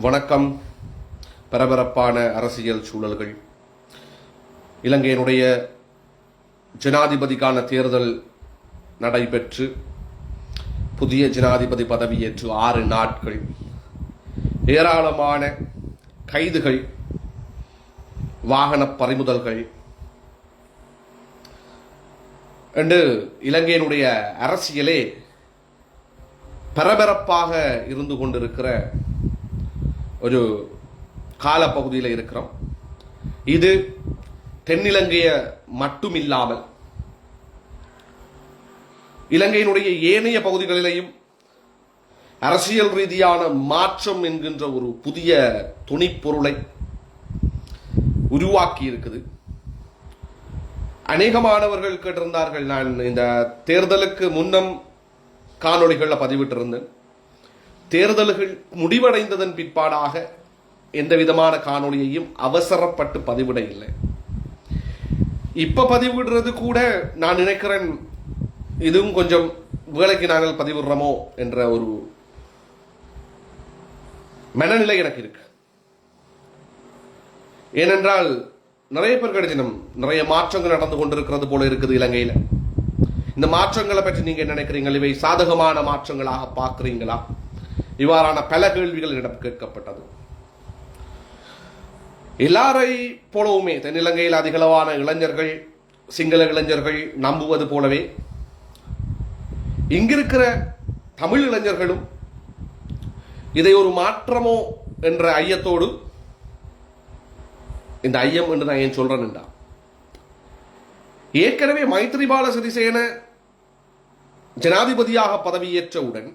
வணக்கம். பரபரப்பான அரசியல் சூழல்கள். இலங்கையினுடைய ஜனாதிபதிக்கான தேர்தல் நடைபெற்று புதிய ஜனாதிபதி பதவியேற்று ஆறு நாட்கள். ஏராளமான கைதுகள் வாகன பறிமுதல்கள். என்று இலங்கையினுடைய அரசியலே பரபரப்பாக இருந்து கொண்டிருக்கிற ஒரு காலப்பகுதியில் இருக்கிறோம். இது தென்னிலங்கைய மட்டுமில்லாமல் இலங்கையினுடைய ஏனைய பகுதிகளிலேயும் அரசியல் ரீதியான மாற்றம் என்கின்ற ஒரு புதிய துணிப்பொருளை உருவாக்கி இருக்குது அநேக மாணவர்கள் கேட்டிருந்தார்கள் நான் இந்த தேர்தலுக்கு முன்னம் காணொளிகளில் பதிவிட்டிருந்தேன். தேர்தல்கள் முடிவடைந்ததன் பிற்பாடாக எந்த விதமான காணொளியையும் அவசரப்பட்டு பதிவிட இல்லை இப்ப பதிவிடுறது கூட நான் நினைக்கிறேன் இதுவும் கொஞ்சம் வேலைக்கு நாங்கள் பதிவிடுறோமோ என்ற ஒரு மனநிலை எனக்கு இருக்கு. ஏனென்றால் நிறைய பேர் கடிதம் நிறைய மாற்றங்கள் நடந்து கொண்டிருக்கிறது போல இருக்குது இலங்கையில. இந்த மாற்றங்களை பற்றி நீங்க என்ன நினைக்கிறீங்க? இவை சாதகமான மாற்றங்களாக பார்க்குறீங்களா? இவ்வாறான பல கேள்விகள் என்னிடம் கேட்கப்பட்டது. எல்லாரை போலவுமே தென்னிலங்கையில் அதிகளவான இளைஞர்கள் சிங்கள இளைஞர்கள் நம்புவது போலவே இங்கிருக்கிற தமிழ் இளைஞர்களும் இதை ஒரு மாற்றமோ என்ற ஐயத்தோடு இந்த ஐயம் என்று நான் ஏன் சொல்றேன்டா ஏற்கனவே மைத்ரிபால சிறிசேன ஜனாதிபதியாக பதவியேற்றவுடன்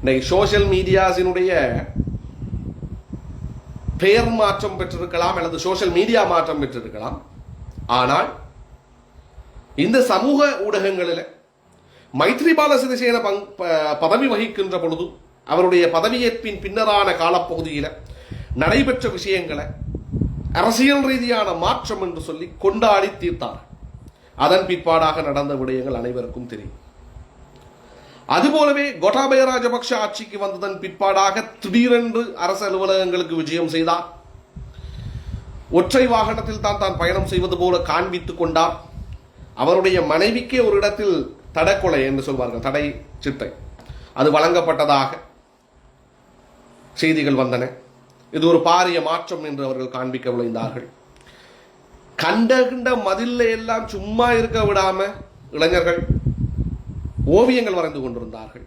இன்னைக்கு சோஷியல் மீடியாஸினுடைய பெயர் மாற்றம் பெற்றிருக்கலாம் அல்லது சோஷியல் மீடியா மாற்றம் பெற்றிருக்கலாம். ஆனால் இந்த சமூக ஊடகங்களில் மைத்ரிபால சிறிசேன பங் பதவி வகிக்கின்ற பொழுது அவருடைய பதவியேற்பின் பின்னரான காலப்பகுதியில் நடைபெற்ற விஷயங்களை அரசியல் ரீதியான மாற்றம் என்று சொல்லி கொண்டாடி தீர்த்தார் அதன் பிற்பாடாக நடந்த விடயங்கள் அனைவருக்கும் தெரியும். அதுபோலவே கோட்டாபய ராஜபக்ஷ ஆட்சிக்கு வந்ததன் பிற்பாடாக திடீரென்று அரசு அலுவலகங்களுக்கு விஜயம் செய்தார். ஒற்றை வாகனத்தில் தான் தான் பயணம் செய்வது போல காண்பித்துக் கொண்டார். அவருடைய மனைவிக்கே ஒரு இடத்தில் தடக்கொலை என்று சொல்வார்கள் தடை சிட்டை அது வழங்கப்பட்டதாக செய்திகள் வந்தன. இது ஒரு பாரிய மாற்றம் என்று அவர்கள் காண்பிக்க விளைந்தார்கள் கண்ட கண்ட மதில்ல எல்லாம் சும்மா இருக்க விடாம இளைஞர்கள் ஓவியங்கள் வரைந்து கொண்டிருந்தார்கள்.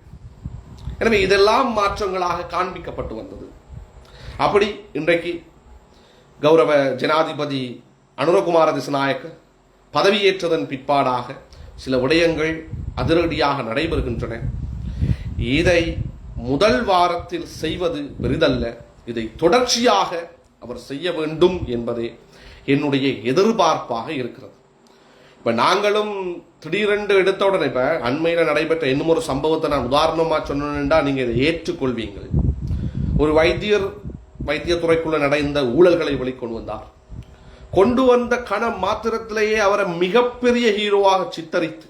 எனவே இதெல்லாம் மாற்றங்களாக காண்பிக்கப்பட்டு வந்தது. அப்படி இன்றைக்கு கௌரவ ஜனாதிபதி அனுரகுமார திசநாயக்க பதவியேற்றதன் பிற்பாடாக சில விடயங்கள் அதிரடியாக நடைபெறுகின்றன. இதை முதல் வாரத்தில் செய்வது பெரிதல்ல. இதை தொடர்ச்சியாக அவர் செய்ய வேண்டும் என்பதே என்னுடைய எதிர்பார்ப்பாக இருக்கிறது. இப்போ நாங்களும் திடீரென்று எடுத்த உடனே இப்போ அண்மையில் நடைபெற்ற இன்னும் ஒரு சம்பவத்தை நான் உதாரணமாக சொன்னேன்டா நீங்கள் இதை ஏற்றுக்கொள்வீங்கள். ஒரு வைத்தியர் வைத்தியத்துறைக்குள்ளே நடந்த ஊழல்களை வெளிக்கொண்டு வந்தார். கொண்டு வந்த கண மாத்திரத்திலேயே அவரை மிகப்பெரிய ஹீரோவாக சித்தரித்து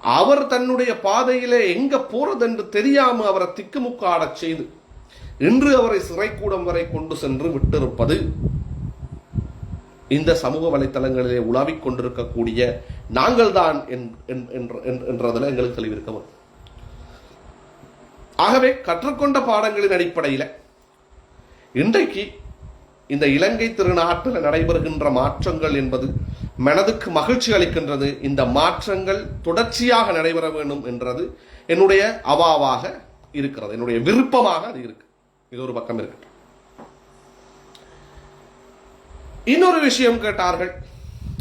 அவர் தன்னுடைய பாதையிலே எங்க போறது என்று தெரியாம அவரை திக்குமுக்காடச் செய்து இன்று அவரை சிறைக்கூடம் வரை கொண்டு சென்று விட்டிருப்பது இந்த சமூக வலைத்தளங்களிலே உலாவிக் கொண்டிருக்கக்கூடிய நாங்கள் தான் என்றதில் எங்களுக்கு தெளிவிருக்க வரும். ஆகவே கற்றுக்கொண்ட பாடங்களின் அடிப்படையில் இன்றைக்கு இந்த இலங்கை திருநாட்டில் நடைபெறுகின்ற மாற்றங்கள் என்பது மனதுக்கு மகிழ்ச்சி அளிக்கின்றது. இந்த மாற்றங்கள் தொடர்ச்சியாக நடைபெற வேண்டும் என்றது என்னுடைய அவாவாக இருக்கிறது. என்னுடைய விருப்பமாக அது இருக்கு. இது ஒரு பக்கம் இருக்கட்டும். இன்னொரு விஷயம் கேட்டார்கள்.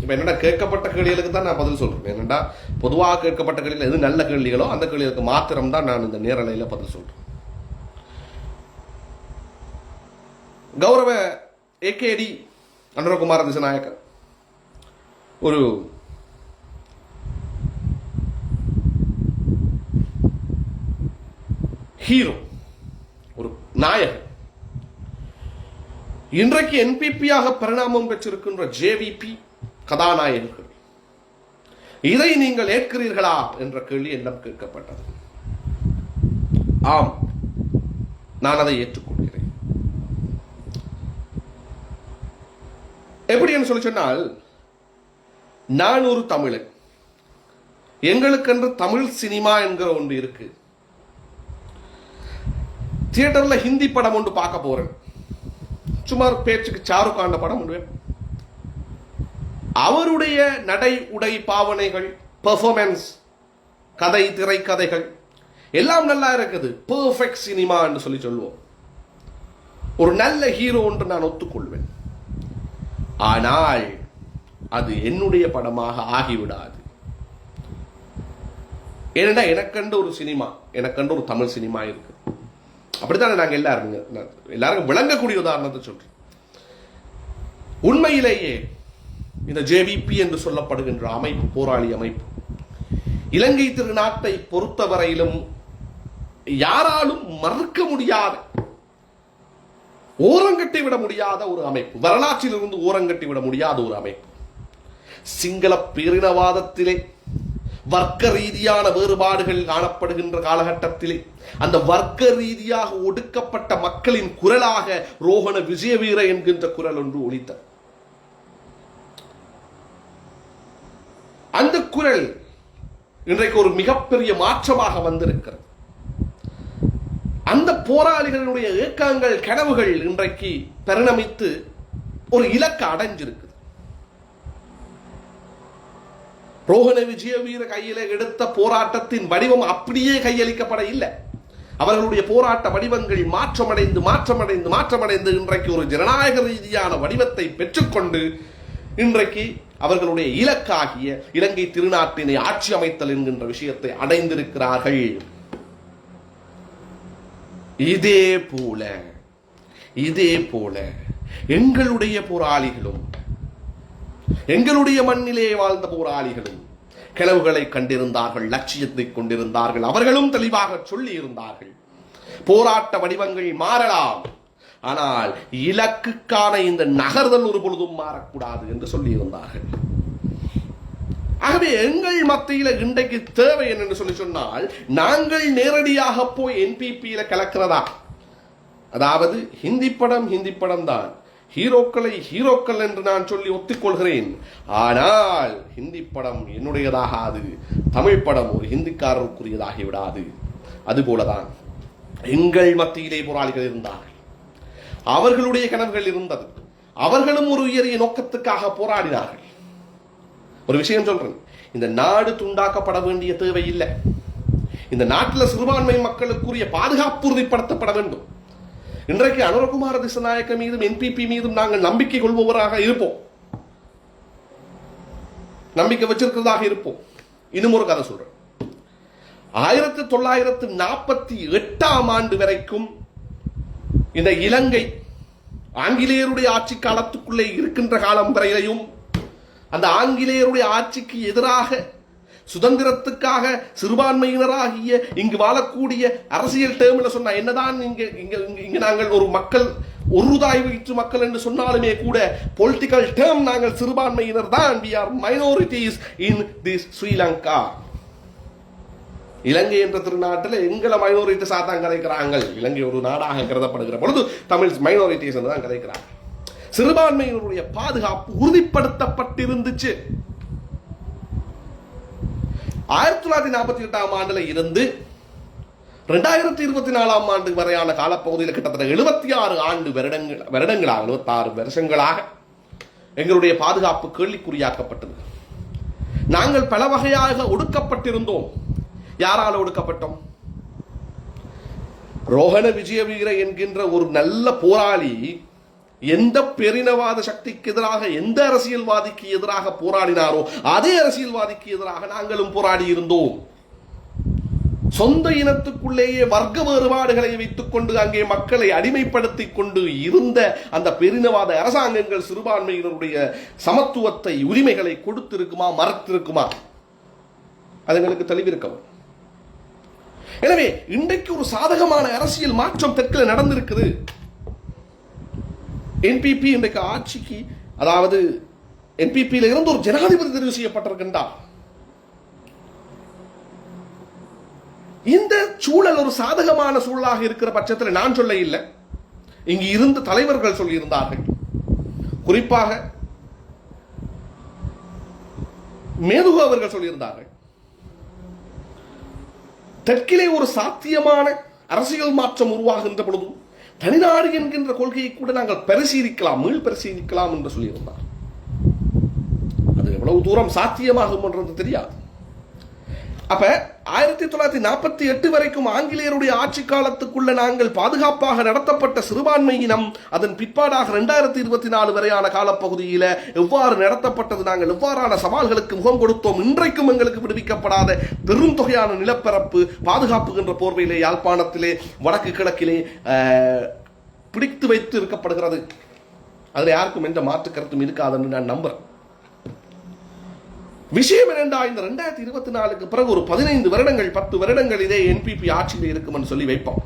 இப்போ என்னடா கேட்கப்பட்ட கேள்விகளுக்கு தான் நான் பதில் சொல்கிறேன் என்னடா பொதுவாக கேட்கப்பட்ட கேள்விகள் எது நல்ல கேள்விகளோ அந்த கேள்விகளுக்கு மாத்திரம் தான் நான் இந்த நேரலையில் பதில் சொல்கிறேன் கௌரவ ஏகேடி அனுரகுமார திசநாயக்கர். ஒரு ஹீரோ. ஒரு நாயகன். இன்றைக்கு என்பிபியாக பரிணாமம் பெற்றிருக்கின்ற ஜேவிபி கதாநாயகர்கள் இதை நீங்கள் ஏற்கிறீர்களா என்ற கேள்வி என்னிடம் கேட்கப்பட்டது. ஆம் நான் அதை ஏற்றுக்கொள்கிறேன். எப்படி என்று சொல்லி சொன்னால் நான் ஒரு தமிழன். எங்களுக்கென்று தமிழ் சினிமா என்கிற ஒன்று இருக்கு. தியேட்டர்ல ஹிந்தி படம் ஒன்று பார்க்க போறேன். சுமார் பேச்சுக்கு ஷாருக் காண்ட படம் ஒன்று அவருடைய நடை உடை பாவனைகள் பெர்ஃபார்மன்ஸ் கதை திரைக்கதைகள் எல்லாம் நல்லா இருக்குது. பெர்ஃபெக்ட் சினிமா என்று சொல்லி சொல்லுவோம். ஒரு நல்ல ஹீரோ என்று நான் ஒத்துக்கொள்வேன். ஆனால் அது என்னுடைய படமாக ஆகிவிடாது. ஏனென்றா எனக்கண்டு ஒரு சினிமா எனக்கண்டு ஒரு தமிழ் சினிமா இருக்குது அப்படித்தானே நாங்க எல்லாருமே எல்லாருக்கும் விளங்கக்கூடிய உதாரணத்தை சொல்றேன் உண்மையிலேயே இந்த ஜேவிபி என்று சொல்லப்படுகின்ற அமைப்பு போராளி அமைப்பு இலங்கை திருநாட்டை பொறுத்தவரையிலும் யாராலும் மறுக்க முடியாத ஓரங்கட்டி விட முடியாத ஒரு அமைப்பு வரலாற்றிலிருந்து ஓரங்கட்டி விட முடியாத ஒரு அமைப்பு. சிங்கள பேரினவாதத்திலே வர்க்க ரீதியான வேறுபாடுகள் காணப்படுகின்ற காலகட்டத்திலே. அந்த வர்க்க ரீதியாக ஒடுக்கப்பட்ட மக்களின் குரலாக ரோகண விஜயவீர என்கின்ற குரல் ஒன்று ஒலித்தது. அந்த குரல் இன்றைக்கு ஒரு மிகப்பெரிய மாற்றமாக வந்திருக்கிறது. அந்த போராளிகளுடைய இயக்கங்கள் கனவுகள் இன்றைக்கு பரிணமித்து ஒரு இலக்கு அடைஞ்சிருக்கு. ரோஹண விஜயவீர கையில எடுத்த போராட்டத்தின் வடிவம் அப்படியே கையளிக்கப்பட இல்லை அவர்களுடைய போராட்ட வடிவங்கள் மாற்றமடைந்து மாற்றமடைந்து மாற்றமடைந்து இன்றைக்கு ஒரு ஜனநாயக ரீதியான வடிவத்தை பெற்றுக்கொண்டு இன்றைக்கு அவர்களுடைய இலக்காகிய இலங்கை திருநாட்டினை ஆட்சி அமைத்தல் என்கின்ற விஷயத்தை அடைந்திருக்கிறார்கள். இதே போல இதே போல எங்களுடைய போராளிகளும் எங்களுடைய மண்ணிலே வாழ்ந்த போராளிகளும் கிளவுகளை கண்டிருந்தார்கள் லட்சியத்தை கொண்டிருந்தார்கள் அவர்களும் தெளிவாக சொல்லி இருந்தார்கள் போராட்ட வடிவங்கள் மாறலாம் ஆனால் இலக்குக்கான இந்த நகர்தல் ஒரு பொழுதும் மாறக்கூடாது என்று சொல்லி இருந்தார்கள் ஆகவே எங்கள் மத்தியில இன்றைக்கு தேவை என்று சொல்லி சொன்னால் நாங்கள் நேரடியாக போய் என்பிபியில கலக்கிறதா? அதாவது ஹிந்தி படம் ஹிந்தி படம் தான் ஹீரோக்களை ஹீரோக்கள் என்று நான் சொல்லி ஒத்துக்கொள்கிறேன். ஆனால் ஹிந்தி படம் என்னுடையதாகாது. தமிழ் படம் ஒரு ஹிந்திக்காரருக்குரியதாகி விடாது. அதுபோலதான் எங்கள் மத்தியிலே போராளிகள் இருந்தார்கள். அவர்களுடைய கனவுகள் இருந்தது. அவர்களும் ஒரு உயரிய நோக்கத்துக்காக போராடினார்கள். ஒரு விஷயம் சொல்றேன். இந்த நாடு துண்டாக்கப்பட வேண்டிய தேவை இல்லை இந்த நாட்டில் சிறுபான்மை மக்களுக்குரிய பாதுகாப்பு உறுதிப்படுத்தப்பட வேண்டும். இன்றைக்கு அனுரகுமார திசநாயக்க மீதும் என்பிபி மீதும் நாங்கள் நம்பிக்கை கொள்பவராக இருப்போம். நம்பிக்கை வச்சிருக்கிறதாக இருப்போம். இன்னும் ஒரு கதை சொல்றேன். ஆயிரத்தி தொள்ளாயிரத்து நாற்பத்தி எட்டாம் ஆண்டு வரைக்கும் இந்த இலங்கை ஆங்கிலேயருடைய ஆட்சி காலத்துக்குள்ளே இருக்கின்ற காலம் வரையிலையும் அந்த ஆங்கிலேயருடைய ஆட்சிக்கு எதிராக சுதந்திரத்துக்காக சிறுபான்மையினராகிய இங்கு வாழக்கூடிய அரசியல் டேர்மில் சொன்னா என்னதான் இங்கே இங்கே இங்கே நாங்கள் ஒரு மக்கள் ஒருதாய் வயிற்று மக்கள் என்று சொன்னாலுமே கூட பொலிட்டிக்கல் டேர்ம் நாங்கள் சிறுபான்மையினர் தான். We are minorities in this Sri Lanka Ilankai என்ற திருநாட்டில் எங்களை மைனாரிட்டிஸாக தான் கதைக்கிறாங்க இலங்கை ஒரு நாடாக கருதப்படுகிற பொழுது தமிழ் மைனாரிட்டிஸ் என்று தான் கதைக்கிறாங்க சிறுபான்மையினருடைய பாதுகாப்பு உறுதிப்படுத்தப்பட்டிருந்துச்சு. ஆயிரத்தி தொள்ளாயிரத்தி நாற்பத்தி எட்டாம் ஆண்டுல இருந்து ரெண்டாயிரத்தி இருபத்தி நாலாம் ஆண்டு வரையான காலப்பகுதியில் கிட்டத்தட்ட எழுபத்தி ஆறு ஆண்டு வருடங்கள் வருடங்களாக எழுபத்தாறு வருஷங்களாக எங்களுடைய பாதுகாப்பு கேள்விக்குறியாக்கப்பட்டது. நாங்கள் பல வகையாக ஒடுக்கப்பட்டிருந்தோம். யாரால் ஒடுக்கப்பட்டோம்? ரோஹண விஜயவீர என்கின்ற ஒரு நல்ல போராளி எந்த பெரினவாத சக்திக்கு எதிராக எந்த அரசியல்வாதிக்கு எதிராக போராடினாரோ அதே அரசியல்வாதிக்கு எதிராக நாங்களும் போராடி இருந்தோம் சொந்த இனத்துக்குள்ளேயே வர்க்க வேறுபாடுகளை வைத்துக் கொண்டு அங்கே மக்களை அடிமைப்படுத்திக் கொண்டு இருந்த அந்த பெரினவாத அரசாங்கங்கள் சிறுபான்மையினருடைய சமத்துவத்தை உரிமைகளை கொடுத்திருக்குமா மறத்திருக்குமா? அதுங்களுக்கு தெளிவிருக்கவும். எனவே இன்றைக்கு ஒரு சாதகமான அரசியல் மாற்றம் தெற்கில் நடந்திருக்குது. என்பிபி இன்றைக்கு ஆட்சிக்கு அதாவது என்பிபியில் இருந்து ஒரு ஜனாதிபதி தெரிவு செய்யப்பட்டிருக்கின்றார் இந்த சூழல் ஒரு சாதகமான சூழலாக இருக்கிற பட்சத்தில் நான் சொல்ல இல்லை. இங்கு இருந்த தலைவர்கள் சொல்லியிருந்தார்கள். குறிப்பாக மேதுகு அவர்கள் சொல்லியிருந்தார்கள். தெற்கிலே ஒரு சாத்தியமான அரசியல் மாற்றம் உருவாகின்ற பொழுதும் தனிநாடு என்கின்ற கொள்கையை கூட நாங்கள் பரிசீலிக்கலாம் மீள் பரிசீலிக்கலாம் என்று சொல்லியிருந்தார் அது எவ்வளவு தூரம் சாத்தியமாகும் என்றது தெரியாது. அப்ப ஆயிரத்தி தொள்ளாயிரத்தி நாற்பத்தி எட்டு வரைக்கும் ஆங்கிலேயருடைய ஆட்சி காலத்துக்குள்ள நாங்கள் பாதுகாப்பாக நடத்தப்பட்ட சிறுபான்மையினம் அதன் பிற்பாடாக ரெண்டாயிரத்தி இருபத்தி நாலு வரையான காலப்பகுதியில எவ்வாறு நடத்தப்பட்டது நாங்கள் எவ்வாறான சவால்களுக்கு முகம் கொடுத்தோம் இன்றைக்கும் எங்களுக்கு விடுவிக்கப்படாத பெரும் தொகையான நிலப்பரப்பு பாதுகாப்பு என்ற போர்வையிலே யாழ்ப்பாணத்திலே வடக்கு கிழக்கிலே பிடித்து வைத்து இருக்கப்படுகிறது அதில் யாருக்கும் எந்த மாற்று கருத்தும் இருக்காதுன்னு நான் நம்புறேன். விஷயம் என்னென்றா இந்த ரெண்டாயிரத்தி இருபத்தி நாலுக்கு பிறகு ஒரு பதினைந்து வருடங்கள் பத்து வருடங்கள் இதே என்பிபி ஆட்சியில் இருக்கும்னு சொல்லி வைப்போம்.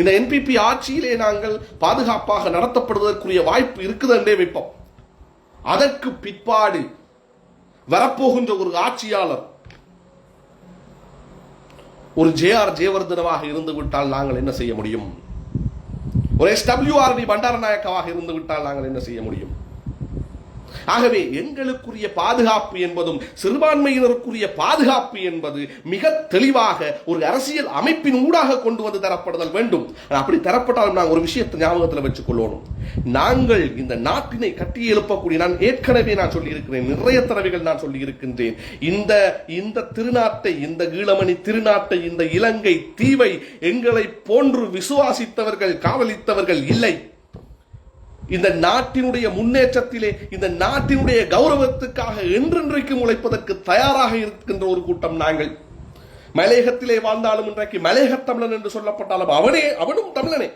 இந்த என்பிபி ஆட்சியிலே நாங்கள் பாதுகாப்பாக நடத்தப்படுவதற்குரிய வாய்ப்பு இருக்குது என்றே வைப்போம். அதற்கு பிற்பாடு வரப்போகின்ற ஒரு ஆட்சியாளர் ஒரு ஜே ஆர் ஜெயவர்தனவாக இருந்து விட்டால் நாங்கள் என்ன செய்ய முடியும்? ஒரு எஸ்டபிள்யூஆர்டி பண்டாரநாயக்கவாக இருந்து விட்டால் நாங்கள் என்ன செய்ய முடியும்? ஆகவே எங்களுக்குரிய பாதுகாப்பு என்பதும் சிறுபான்மையினருக்குரிய பாதுகாப்பு என்பது மிக தெளிவாக ஒரு அரசியல் அமைப்பின் ஊடாக கொண்டு வந்து தரப்படுதல் வேண்டும். அப்படி தரப்பட்டாலும் நாங்கள் ஒரு விஷயத்தை ஞாபகத்தில் வச்சுக் கொள்ளணும் நாங்கள் இந்த நாட்டினை கட்டி எழுப்பக்கூடிய நான் ஏற்கனவே நான் சொல்லியிருக்கிறேன் நிறைய தடவைகள் நான் சொல்லியிருக்கின்றேன். இந்த இந்த திருநாட்டை இந்த ஈழமணி திருநாட்டை இந்த இலங்கை தீவை எங்களை போன்று விசுவாசித்தவர்கள் காவலித்தவர்கள் இல்லை. இந்த நாட்டினுடைய முன்னேற்றத்திலே இந்த நாட்டினுடைய கௌரவத்துக்காக என்றென்றைக்கும் உழைப்பதற்கு தயாராக இருக்கின்ற ஒரு கூட்டம் நாங்கள். மலையகத்திலே வாழ்ந்தாலும் இன்றைக்கு மலையக தமிழன் என்று சொல்லப்பட்டாலும் அவனே அவனும் தமிழனே.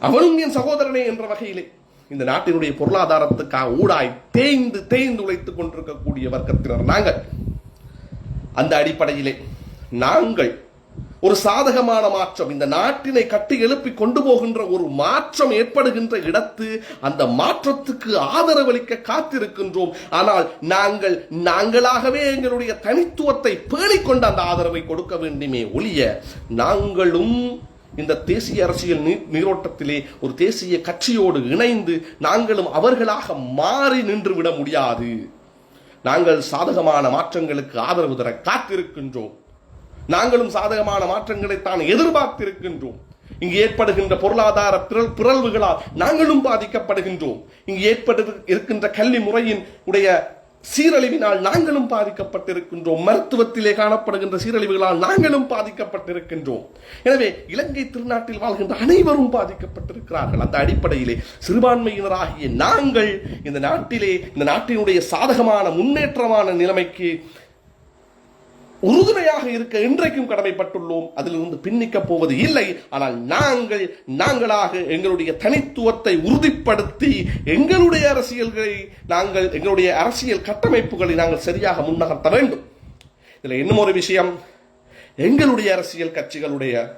அவனும் என் சகோதரனே என்ற வகையிலே இந்த நாட்டினுடைய பொருளாதாரத்துக்காக ஊடாய் தேய்ந்து தேய்ந்து உழைத்துக் கொண்டிருக்கக்கூடிய வர்க்கத்தினர் நாங்கள். அந்த அடிப்படையிலே நாங்கள் ஒரு சாதகமான மாற்றம். இந்த நாட்டினை கட்டி எழுப்பி கொண்டு போகின்ற ஒரு மாற்றம் ஏற்படுகின்ற இடத்து அந்த மாற்றத்துக்கு ஆதரவளிக்க காத்திருக்கின்றோம். ஆனால் நாங்கள் நாங்களாகவே எங்களுடைய தனித்துவத்தை பேணிக்கொண்டு அந்த ஆதரவை கொடுக்க வேண்டுமே ஒழிய நாங்களும் இந்த தேசிய அரசியல் நீ- நீரோட்டத்திலே ஒரு தேசிய கட்சியோடு இணைந்து நாங்களும் அவர்களாக மாறி நின்று விட முடியாது. நாங்கள் சாதகமான மாற்றங்களுக்கு ஆதரவு தர காத்திருக்கின்றோம். நாங்களும் சாதகமான மாற்றங்களை தான் எதிர்பார்த்திருக்கின்றோம். இங்கு ஏற்படுகின்ற பொருளாதார பிறல் பிறழ்வுகளால் நாங்களும் பாதிக்கப்படுகின்றோம். இங்கு ஏற்படு இருக்கின்ற கல்வி முறையின் உடைய சீரழிவினால் நாங்களும் பாதிக்கப்பட்டிருக்கின்றோம். மருத்துவத்திலே காணப்படுகின்ற சீரழிவுகளால் நாங்களும் பாதிக்கப்பட்டிருக்கின்றோம். எனவே இலங்கை திருநாட்டில் வாழ்கின்ற அனைவரும் பாதிக்கப்பட்டிருக்கிறார்கள். அந்த அடிப்படையிலே சிறுபான்மையினராகிய நாங்கள் இந்த நாட்டிலே இந்த நாட்டினுடைய சாதகமான முன்னேற்றமான நிலைமைக்கு உறுதுணையாக இருக்க இன்றைக்கும் கடமைப்பட்டுள்ளோம். அதிலிருந்து பின்னிக்கப் போவது இல்லை. ஆனால் நாங்கள் நாங்களாக எங்களுடைய தனித்துவத்தை உறுதிப்படுத்தி எங்களுடைய அரசியல்களை நாங்கள் எங்களுடைய அரசியல் கட்டமைப்புகளை நாங்கள் சரியாக முன்னகர்த்த வேண்டும். இதில் இன்னும் ஒரு விஷயம். எங்களுடைய அரசியல் கட்சிகளுடைய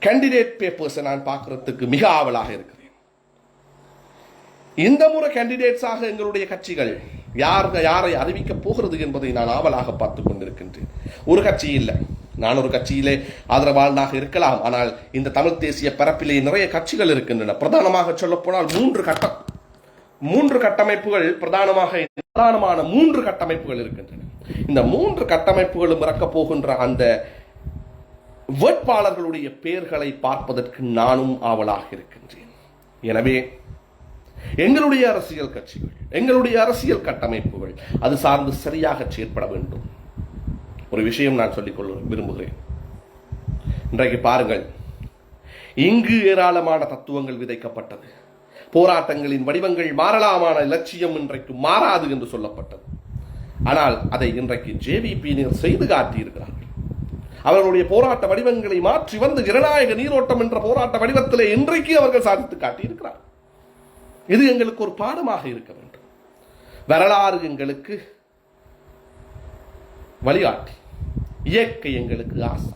கேண்டிடேட் பேப்பர்ஸை நான் பார்க்கறதுக்கு மிக ஆவலாக இருக்கிறேன். இந்த முறை கேண்டிடேட்ஸாக எங்களுடைய கட்சிகள் யார் யாரை அறிவிக்க போகிறது என்பதை நான் ஆவலாக பார்த்து கொண்டிருக்கின்றேன். ஒரு கட்சி இல்லை. நான் ஒரு கட்சியிலே ஆதரவாளனாக இருக்கலாம். ஆனால் இந்த தமிழ் தேசிய பரப்பிலே நிறைய கட்சிகள் இருக்கின்றன. பிரதானமாக சொல்லப்போனால் மூன்று கட்டம். மூன்று கட்டமைப்புகள் பிரதானமாக பிரதானமான மூன்று கட்டமைப்புகள் இருக்கின்றன. இந்த மூன்று கட்டமைப்புகளும் இறக்கப் போகின்ற அந்த வேட்பாளர்களுடைய பெயர்களை பார்ப்பதற்கு நானும் ஆவலாக இருக்கின்றேன். எனவே எங்களுடைய அரசியல் கட்சிகள் எங்களுடைய அரசியல் கட்டமைப்புகள் அது சார்ந்து சரியாக செயற்பட வேண்டும். ஒரு விஷயம் நான் சொல்லிக்கொள்ள விரும்புகிறேன். இன்றைக்கு பாருங்கள் இங்கு ஏராளமான தத்துவங்கள் விதைக்கப்பட்டது. போராட்டங்களின் வடிவங்கள் மாறலாமான இலட்சியம் இன்றைக்கு மாறாது என்று சொல்லப்பட்டது. ஆனால் அதை இன்றைக்கு ஜேவிபியினர் செய்து காட்டியிருக்கிறார்கள். அவர்களுடைய போராட்ட வடிவங்களை மாற்றி வந்து ஜனநாயக நீரோட்டம் என்ற போராட்ட வடிவத்திலே இன்றைக்கு அவர்கள் சாதித்து காட்டியிருக்கிறார்கள். இது எங்களுக்கு ஒரு பாடமாக இருக்க வேண்டும். வரலாறு எங்களுக்கு வழிகாட்டி. இயற்கை எங்களுக்கு ஆசை.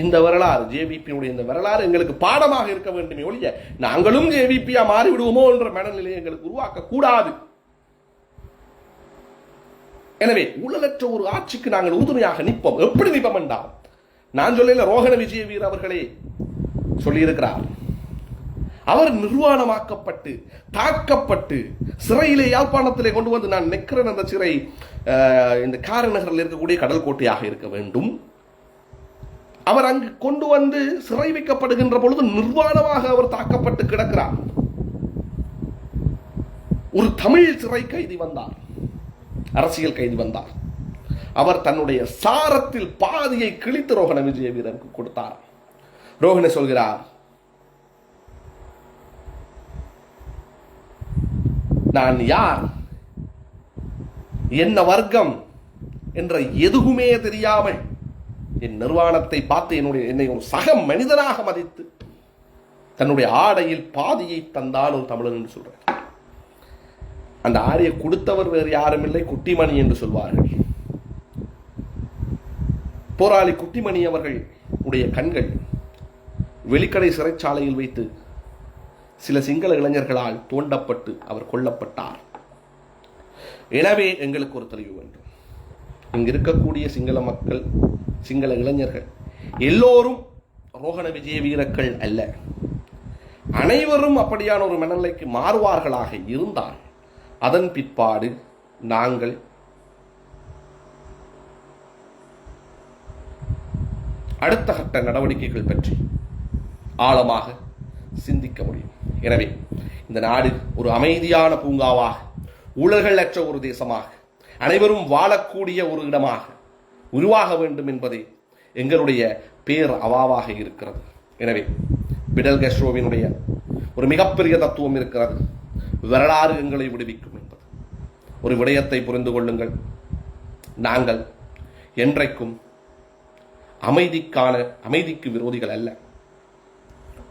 இந்த வரலாறு ஜேவிபியுடைய இந்த வரலாறு எங்களுக்கு பாடமாக இருக்க வேண்டுமே ஒழிய நாங்களும் ஜேவிபியா மாறிவிடுவோமோ என்ற மனநிலையை எங்களுக்கு உருவாக்க கூடாது. எனவே ஊழலற்ற ஒரு ஆட்சிக்கு நாங்கள் உறுதுணையாக நிற்போம். எப்படி நிற்போம் என்றால் நான் சொல்லல ரோகண விஜய வீர் அவர்களே சொல்லியிருக்கிறார். அவர் நிர்வாணமாக்கப்பட்டு தாக்கப்பட்டு சிறையிலே யாழ்ப்பாணத்திலே கொண்டு வந்து நான் நிற்கிறேன் அந்த சிறை அஹ், இந்த காரநகரில் இருக்கக்கூடிய கடல் கோட்டையாக இருக்க வேண்டும். அவர் அங்கு கொண்டு வந்து சிறை வைக்கப்படுகின்ற பொழுது நிர்வாணமாக அவர் தாக்கப்பட்டு கிடக்கிறார். ஒரு தமிழ் சிறை கைதி வந்தார். அரசியல் கைதி வந்தார். அவர் தன்னுடைய சாரத்தில் பாதியை கிழித்து ரோகண விஜய வீரருக்கு கொடுத்தார். ரோஹிணி சொல்கிறார் நான் யார்? என்ன வர்க்கம்? என்ற எதுவுமே தெரியாமல் என் நிர்வாணத்தை பார்த்து என்னுடைய என்னை ஒரு சக மனிதனாக மதித்து தன்னுடைய ஆடையில் பாதியை தந்தால் ஒரு தமிழன் என்று சொல்றார். அந்த ஆடையை கொடுத்தவர் வேறு யாரும் இல்லை குட்டிமணி என்று சொல்வார்கள். போராளி குட்டிமணி அவர்கள் உடைய கண்கள் வெளிக்கடை சிறைச்சாலையில் வைத்து சில சிங்கள இளைஞர்களால் தோண்டப்பட்டு அவர் கொல்லப்பட்டார். எனவே எங்களுக்கு ஒரு தெளிவு வேண்டும். இங்கு இருக்கக்கூடிய சிங்கள மக்கள் சிங்கள இளைஞர்கள் எல்லோரும் ரோகண விஜய வீரர்கள் அல்ல. அனைவரும் அப்படியான ஒரு மனநிலைக்கு மாறுவார்களாக இருந்தால் அதன் பிற்பாடு நாங்கள் அடுத்த கட்ட நடவடிக்கைகள் பற்றி ஆழமாக சிந்திக்க முடியும். எனவே இந்த நாடு ஒரு அமைதியான பூங்காவாக ஊழல்கள் அற்ற ஒரு தேசமாக அனைவரும் வாழக்கூடிய ஒரு இடமாக உருவாக வேண்டும் என்பதே எங்களுடைய பேர் அவாவாக இருக்கிறது. எனவே பிடல் கெஸ்ட்ரோவினுடைய ஒரு மிகப்பெரிய தத்துவம் இருக்கிறது. வரலாறு எங்களை விடுவிக்கும் என்பது. ஒரு விடயத்தை புரிந்து கொள்ளுங்கள். நாங்கள் என்றைக்கும் அமைதிக்கான அமைதிக்கு விரோதிகள் அல்ல.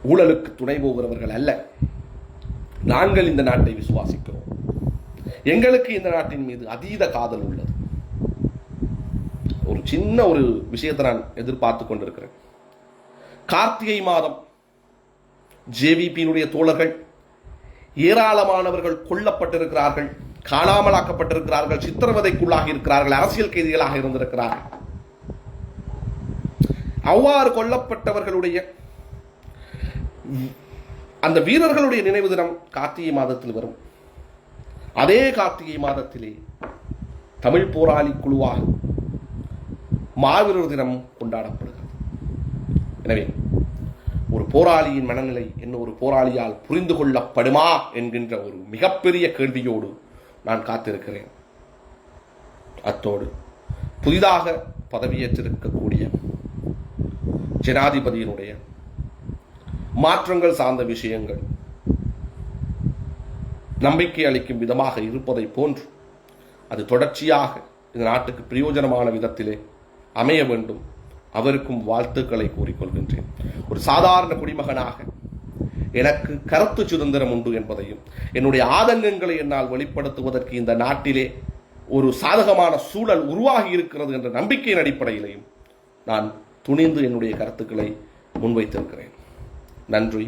ஊழலுக்கு துணை போகிறவர்கள் அல்ல. நாங்கள் இந்த நாட்டை விசுவாசிக்கிறோம். எங்களுக்கு இந்த நாட்டின் மீது அதீத காதல் உள்ளது. ஒரு சின்ன ஒரு விஷயத்தை நான் எதிர்பார்த்து கொண்டிருக்கிறேன். கார்த்திகை மாதம் ஜேவிபியினுடைய தோழர்கள் ஏராளமானவர்கள் கொல்லப்பட்டிருக்கிறார்கள் காணாமலாக்கப்பட்டிருக்கிறார்கள் சித்திரவதைக்குள்ளாகி இருக்கிறார்கள் அரசியல் கைதிகளாக இருந்திருக்கிறார்கள். அவ்வாறு கொல்லப்பட்டவர்களுடைய அந்த வீரர்களுடைய நினைவு தினம் கார்த்திகை மாதத்தில் வரும். அதே கார்த்திகை மாதத்திலே தமிழ் போராளி குழுவாக மாவீரர் தினம் கொண்டாடப்படுகிறது. எனவே ஒரு போராளியின் மனநிலை என்ன ஒரு போராளியால் புரிந்து கொள்ளப்படுமா என்கின்ற ஒரு மிகப்பெரிய கேள்வியோடு நான் காத்திருக்கிறேன். அத்தோடு புதிதாக பதவியேற்றிருக்கக்கூடிய ஜனாதிபதியினுடைய மாற்றங்கள் சார்ந்த விஷயங்கள். நம்பிக்கை அளிக்கும் விதமாக இருப்பதை போன்று அது தொடர்ச்சியாக இந்த நாட்டுக்கு பிரயோஜனமான விதத்திலே அமைய வேண்டும். அவருக்கும் வாழ்த்துக்களை கூறிக்கொள்கின்றேன். ஒரு சாதாரண குடிமகனாக எனக்கு கருத்து சுதந்திரம் உண்டு என்பதையும் என்னுடைய ஆதங்கங்களை என்னால் வெளிப்படுத்துவதற்கு இந்த நாட்டிலே ஒரு சாதகமான சூழல் உருவாகி இருக்கிறது என்ற நம்பிக்கையின் அடிப்படையிலையும் நான் துணிந்து என்னுடைய கருத்துக்களை முன்வைத்திருக்கிறேன். நன்றி.